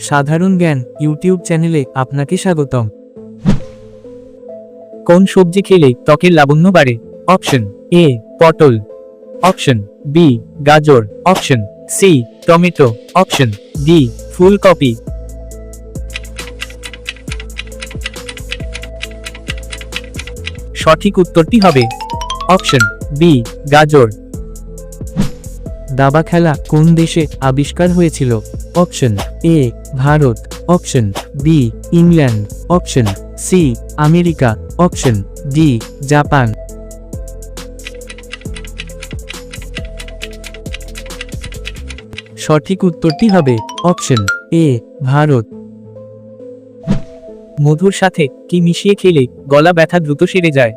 সাধারণ জ্ঞান ইউটিউব চ্যানেলে আপনাকে স্বাগতম। কোন সবজি খেলে ত্বকের লাবণ্য বাড়ে? অপশন এ, পটল। অপশন বি, গাজর। Option C, tomato. Option D, ফুলকপি। সঠিক উত্তরটি হবে অপশন বি, গাজর। দাবা খেলা কোন দেশে আবিষ্কার হয়েছিল? Option A, Bharat. Option B, England. Option C, America. Option D, Japan. সঠিক উত্তরটি হবে অপশন এ, ভারত। মধুর সাথে কি মিশিয়ে খেলে গলা ব্যথা দ্রুত সেরে যায়?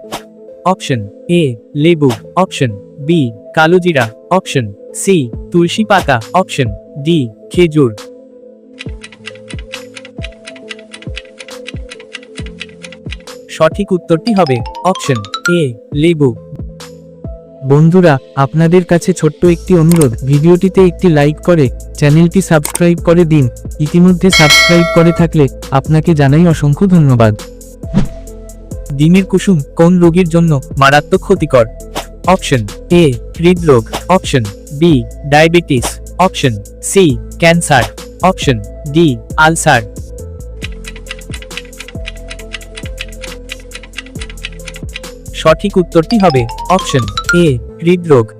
অপশন এ, লেবু। অপশন বি কালোজিরা অপশন সি তুলসী পাতা অপশন ডি খেজুর। সঠিক উত্তরটি হবে অপশন এ লেবু। বন্ধুরা, আপনাদের কাছে ছোট্ট একটি অনুরোধ, ভিডিওটিতে একটি লাইক করে, চ্যানেলটি সাবস্ক্রাইব করে দিন। ইতিমধ্যে সাবস্ক্রাইব করে থাকলে, আপনাকে জানাই অসংখ্য ধন্যবাদ। ডিমের কুসুম কোন রোগীর জন্য মারাত্মক ক্ষতিকর? অপশন এ হৃদরোগ। Option B diabetes option C cancer option D ulcer সঠিক উত্তরটি হবে অপশন এ হৃদরোগ।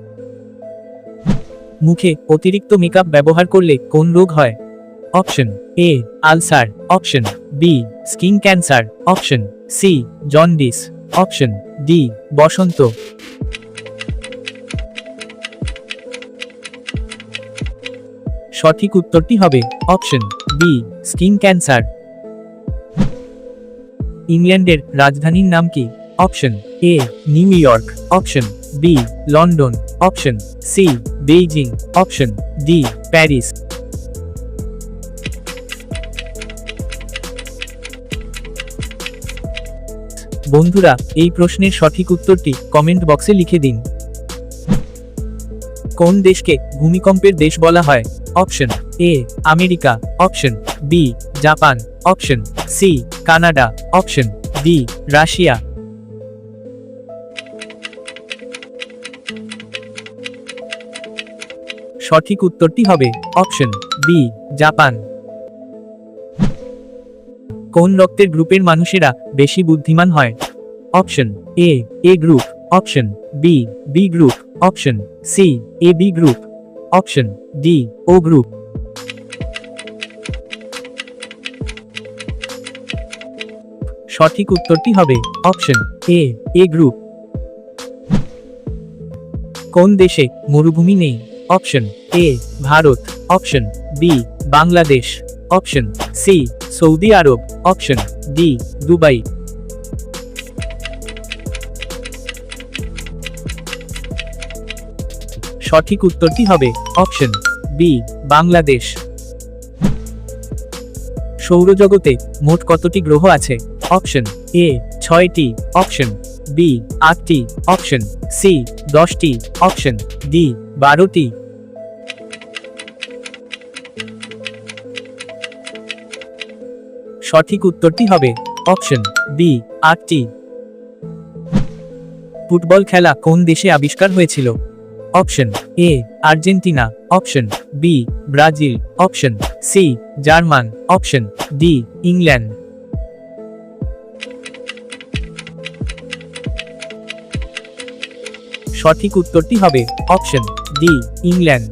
মুখে অতিরিক্ত মেকআপ ব্যবহার করলে কোন রোগ হয়? Option A ulcer option B skin cancer option C jaundice option D বসন্ত। সঠিক উত্তরটি হবে অপশন বি স্কিন ক্যান্সার। ইংল্যান্ডের রাজধানীর নাম কি? Option A New York. Option B London. Option C Beijing. Option D Paris. বন্ধুরা, এই প্রশ্নের সঠিক উত্তরটি কমেন্ট বক্সে লিখে দিন। কোন দেশকে ভূমিকম্পের দেশ বলা হয়? Option A, America. Option B, Japan. Option C, Canada. Option D, Russia. সঠিক উত্তরটি হবে অপশন বি, জাপান। কোন রক্তের গ্রুপের মানুষেরা বেশি বুদ্ধিমান হয়? Option A A group. Option B B group option C A B group option D O group সঠিক উত্তরটি হবে অপশন এ এ গ্রুপ কোন দেশে মরুভূমি নেই? Option A Bharat. Option B Bangladesh. Option C Saudi Arab. Option D Dubai. সঠিক উত্তরটি হবে অপশন বি বাংলাদেশ। সৌরজগতে মোট কতটি গ্রহ আছে? অপশন এ ছয়টি। অপশন বি আটটি। অপশন সি দশটি। অপশন ডি বারোটি। সঠিক উত্তরটি হবে অপশন বি আটটি। ফুটবল খেলা কোন দেশে আবিষ্কার হয়েছিল? Option A, Argentina, option B, Brazil, option C, German, option D, England. সঠিক উত্তরটি হবে অপশন ডি, ইংল্যান্ড।